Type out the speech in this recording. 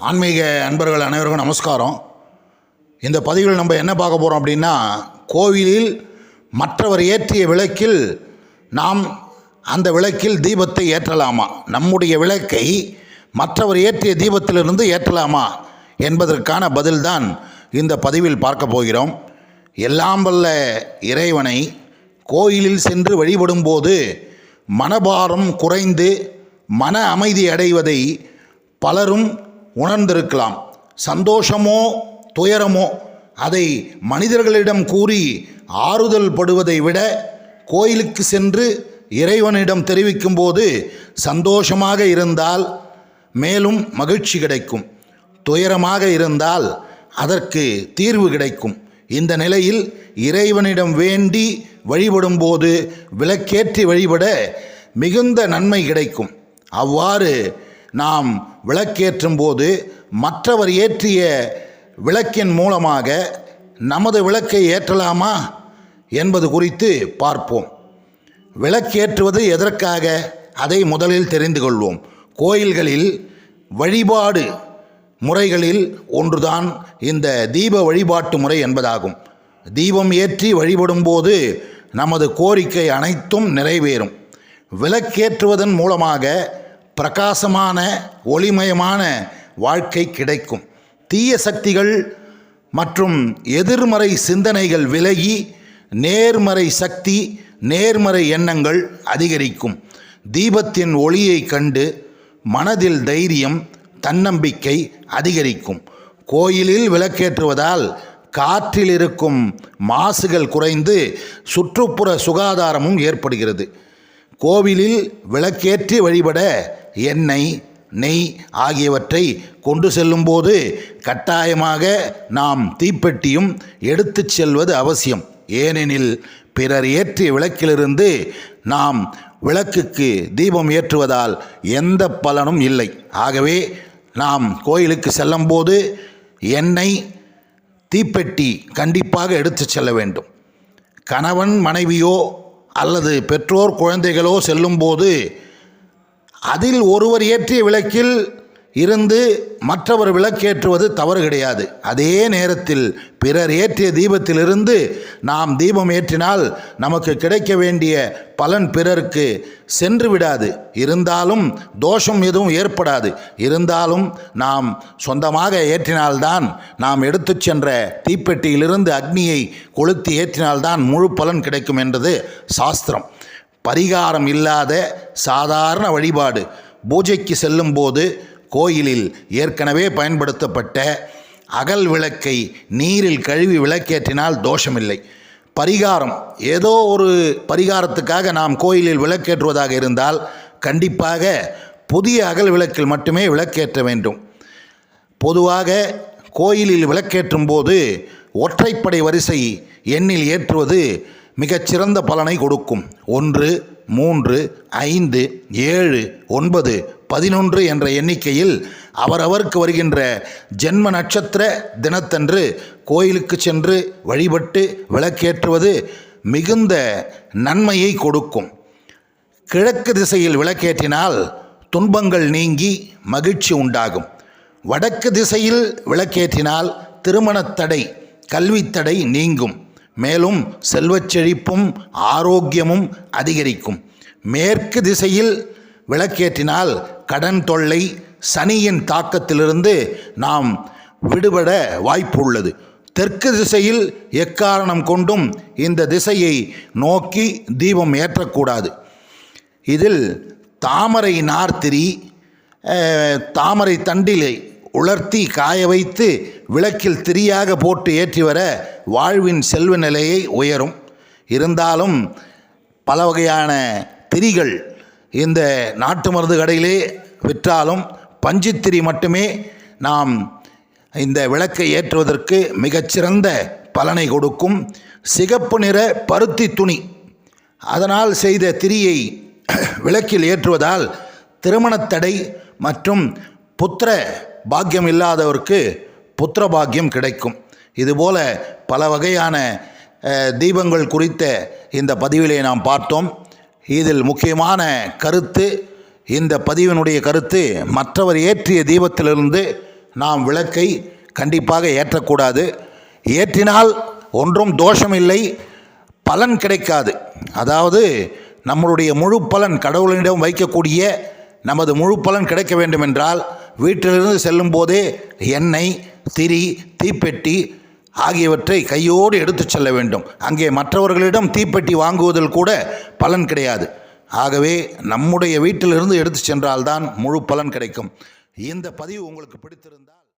ஆன்மீக அன்பர்கள் அனைவருக்கும் நமஸ்காரம். இந்த பதிவில் நம்ம என்ன பார்க்க போகிறோம் அப்படின்னா கோவிலில் மற்றவர் ஏற்றிய விளக்கில் நாம் அந்த விளக்கில் தீபத்தை ஏற்றலாமா? நம்முடைய விளக்கை மற்றவர் ஏற்றிய தீபத்திலிருந்து ஏற்றலாமா? என்பதற்கான பதில்தான் இந்த பதிவில் பார்க்க போகிறோம். எல்லாம் வல்ல இறைவனை கோயிலில் சென்று வழிபடும்போது மனபாரம் குறைந்து மன அமைதி அடைவதை பலரும் உணர்ந்திருக்கலாம். சந்தோஷமோ துயரமோ அதை மனிதர்களிடம் கூறி ஆறுதல் படுவதை விட கோயிலுக்கு சென்று இறைவனிடம் தெரிவிக்கும்போது சந்தோஷமாக இருந்தால் மேலும் மகிழ்ச்சி கிடைக்கும். துயரமாக இருந்தால் அதற்கு தீர்வு கிடைக்கும். இந்த நிலையில் இறைவனிடம் வேண்டி வழிபடும்போது விளக்கேற்றி வழிபட மிகுந்த நன்மை கிடைக்கும். அவ்வாறு நாம் விளக்கேற்றும் போது மற்றவர் ஏற்றிய விளக்கின் மூலமாக நமது விளக்கை ஏற்றலாமா என்பது குறித்து பார்ப்போம். விளக்கேற்றுவது எதற்காக? அதை முதலில் தெரிந்து கொள்வோம். கோயில்களில் வழிபாடு முறைகளில் ஒன்றுதான் இந்த தீப வழிபாட்டு முறை என்பதாகும். தீபம் ஏற்றி வழிபடும்போது நமது கோரிக்கை அனைத்தும் நிறைவேறும். விளக்கேற்றுவதன் மூலமாக பிரகாசமான ஒளிமயமான வாழ்க்கை கிடைக்கும். தீய சக்திகள் மற்றும் எதிர்மறை சிந்தனைகள் விலகி நேர்மறை சக்தி நேர்மறை எண்ணங்கள் அதிகரிக்கும். தீபத்தின் ஒளியை கண்டு மனதில் தைரியம் தன்னம்பிக்கை அதிகரிக்கும். கோயிலில் விளக்கேற்றுவதால் காற்றில் இருக்கும் மாசுகள் குறைந்து சுற்றுப்புற சுகாதாரமும் ஏற்படுகிறது. கோவிலில் விளக்கேற்றி வழிபட எண்ணெய் நெய் ஆகியவற்றை கொண்டு செல்லும்போது கட்டாயமாக நாம் தீப்பெட்டியும் எடுத்துச் செல்வது அவசியம். ஏனெனில் பிறர் ஏற்றிய விளக்கிலிருந்து நாம் விளக்குக்கு தீபம் ஏற்றுவதால் எந்த பலனும் இல்லை. ஆகவே நாம் கோயிலுக்கு செல்லும்போது எண்ணெய் தீப்பெட்டி கண்டிப்பாக எடுத்துச் செல்ல வேண்டும். கணவன் மனைவியோ அல்லது பெற்றோர் குழந்தைகளோ செல்லும்போது அதில் ஒருவர் ஏற்றிய விளக்கில் இருந்து மற்றவர் விளக்கேற்றுவது தவறு கிடையாது. அதே நேரத்தில் பிறர் ஏற்றிய தீபத்திலிருந்து நாம் தீபம் ஏற்றினால் நமக்கு கிடைக்க வேண்டிய பலன் பிறருக்கு சென்று விடாது. இருந்தாலும் தோஷம் எதுவும் ஏற்படாது. இருந்தாலும் நாம் சொந்தமாக ஏற்றினால்தான் நாம் எடுத்து சென்ற தீப்பெட்டியிலிருந்து அக்னியை கொளுத்தி ஏற்றினால்தான் முழு பலன் கிடைக்கும் என்றது சாஸ்திரம். பரிகாரம் இல்லாத சாதாரண வழிபாடு. பூஜைக்கு செல்லும்போது கோயிலில் ஏற்கனவே பயன்படுத்தப்பட்ட அகல் விளக்கை நீரில் கழுவி விளக்கேற்றினால் தோஷமில்லை. பரிகாரம் ஏதோ ஒரு பரிகாரத்துக்காக நாம் கோயிலில் விளக்கேற்றுவதாக இருந்தால் கண்டிப்பாக புதிய அகல் விளக்கில் மட்டுமே விளக்கேற்ற வேண்டும். பொதுவாக கோயிலில் விளக்கேற்றும் போது ஒற்றைப்படை வரிசை எண்ணில் ஏற்றுவது மிகச்சிறந்த பலனை கொடுக்கும். ஒன்று மூன்று ஐந்து ஏழு ஒன்பது பதினொன்று என்ற எண்ணிக்கையில் அவரவருக்கு வருகின்ற ஜென்ம நட்சத்திர தினத்தன்று கோயிலுக்கு சென்று வழிபட்டு விளக்கேற்றுவது மிகுந்த நன்மையை கொடுக்கும். கிழக்கு திசையில் விளக்கேற்றினால் துன்பங்கள் நீங்கி மகிழ்ச்சி உண்டாகும். வடக்கு திசையில் விளக்கேற்றினால் திருமணத் தடை கல்வித்தடை நீங்கும். மேலும் செல்வச் செழிப்பும் ஆரோக்கியமும் அதிகரிக்கும். மேற்கு திசையில் விளக்கேற்றினால் கடன் தொல்லை சனியின் தாக்கத்திலிருந்து நாம் விடுபட வாய்ப்பு உள்ளது தெற்கு திசையில் எக்காரணம் கொண்டும் இந்த திசையை நோக்கி தீபம் ஏற்றக்கூடாது. இதில் தாமரை நார்த்திரி தாமரை தண்டிலை உலர்த்தி காய வைத்து விளக்கில் திரியாக போட்டு ஏற்றி வர வாழ்வின் செல்வ நிலையை உயரும். இருந்தாலும் பல வகையான திரிகள் இந்த நாட்டு மருந்து கடையிலே விற்றாலும் பஞ்சுத்திரி மட்டுமே நாம் இந்த விளக்கை ஏற்றுவதற்கு மிகச்சிறந்த பலனை கொடுக்கும். சிகப்பு நிற பருத்தி துணி. அதனால் செய்த திரியை விளக்கில் ஏற்றுவதால் திருமணத்தடை மற்றும் புத்திர பாக்கியம் இல்லாதவருக்கு புத்திர பாக்கியம் கிடைக்கும். இதுபோல பல வகையான தீபங்கள் குறித்த இந்த பதிவிலே நாம் பார்த்தோம். இதில் முக்கியமான கருத்து இந்த பதிவினுடைய கருத்து மற்றவர் ஏற்றிய தீபத்திலிருந்து நாம் விளக்கை கண்டிப்பாக ஏற்றக்கூடாது. ஏற்றினால் ஒன்றும் தோஷம் இல்லை பலன் கிடைக்காது. அதாவது நம்மளுடைய முழு பலன் கடவுளிடம் வைக்கக்கூடிய நமது முழு பலன் கிடைக்க வேண்டுமென்றால் வீட்டிலிருந்து செல்லும் போதே எண்ணெய் திரி தீப்பெட்டி ஆகியவற்றை கையோடு எடுத்துச் செல்ல வேண்டும். அங்கே மற்றவர்களிடம் தீப்பெட்டி வாங்குவதில் கூட பலன் கிடையாது. ஆகவே நம்முடைய வீட்டிலிருந்து எடுத்து சென்றால்தான் முழு பலன் கிடைக்கும். இந்த பதிவு உங்களுக்கு பிடித்திருந்தால்